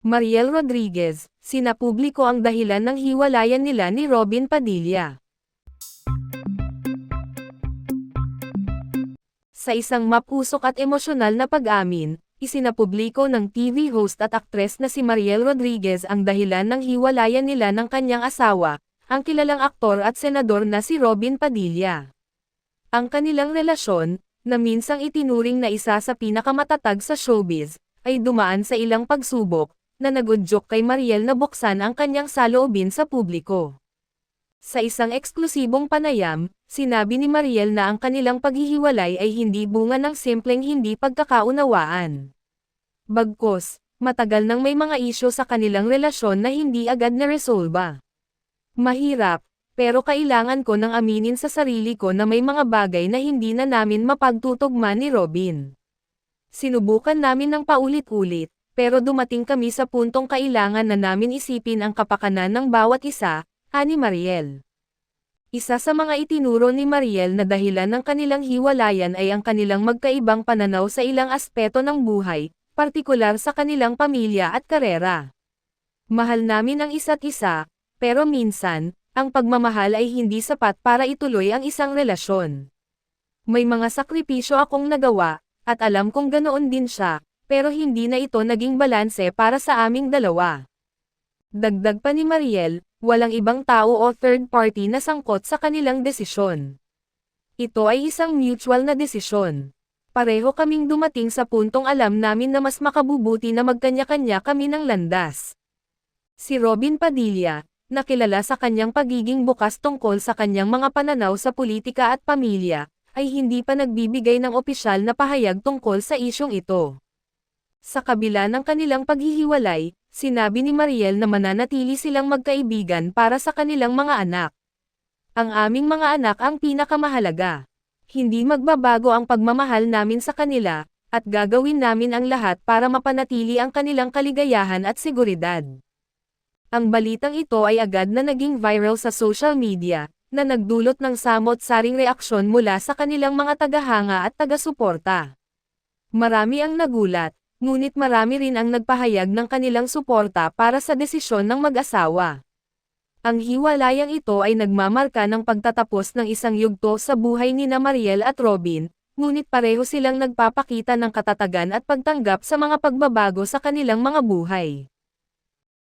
Mariel Rodriguez, sinapubliko ang dahilan ng hiwalayan nila ni Robin Padilla. Sa isang mapusok at emosyonal na pag-amin, isinapubliko ng TV host at aktres na si Mariel Rodriguez ang dahilan ng hiwalayan nila ng kanyang asawa, ang kilalang aktor at senador na si Robin Padilla. Ang kanilang relasyon, na minsang itinuring na isa sa pinakamatatag sa showbiz, ay dumaan sa ilang pagsubok, na nagudyok kay Mariel na buksan ang kanyang saloobin sa publiko. Sa isang eksklusibong panayam, sinabi ni Mariel na ang kanilang paghihiwalay ay hindi bunga ng simpleng hindi pagkakaunawaan. Bagkos, matagal nang may mga isyo sa kanilang relasyon na hindi agad naresolba. Mahirap, pero kailangan ko nang aminin sa sarili ko na may mga bagay na hindi na namin mapagtutugma ni Robin. Sinubukan namin ng paulit-ulit, pero dumating kami sa puntong kailangan na namin isipin ang kapakanan ng bawat isa, ani Mariel. Isa sa mga itinuro ni Mariel na dahilan ng kanilang hiwalayan ay ang kanilang magkaibang pananaw sa ilang aspeto ng buhay, partikular sa kanilang pamilya at karera. Mahal namin ang isa't isa, pero minsan, ang pagmamahal ay hindi sapat para ituloy ang isang relasyon. May mga sakripisyo akong nagawa, at alam kong ganoon din siya, pero hindi na ito naging balanse para sa aming dalawa. Dagdag pa ni Mariel, walang ibang tao o third party na sangkot sa kanilang desisyon. Ito ay isang mutual na desisyon. Pareho kaming dumating sa puntong alam namin na mas makabubuti na magkanya-kanya kami ng landas. Si Robin Padilla, nakilala sa kanyang pagiging bukas tungkol sa kanyang mga pananaw sa politika at pamilya, ay hindi pa nagbibigay ng opisyal na pahayag tungkol sa isyong ito. Sa kabila ng kanilang paghihiwalay, sinabi ni Mariel na mananatili silang magkaibigan para sa kanilang mga anak. Ang aming mga anak ang pinakamahalaga. Hindi magbabago ang pagmamahal namin sa kanila, at gagawin namin ang lahat para mapanatili ang kanilang kaligayahan at seguridad. Ang balitang ito ay agad na naging viral sa social media, na nagdulot ng samot-saring reaksyon mula sa kanilang mga tagahanga at taga-suporta. Marami ang nagulat, ngunit marami rin ang nagpahayag ng kanilang suporta para sa desisyon ng mag-asawa. Ang hiwalayang ito ay nagmamarka ng pagtatapos ng isang yugto sa buhay ni na Mariel at Robin, ngunit pareho silang nagpapakita ng katatagan at pagtanggap sa mga pagbabago sa kanilang mga buhay.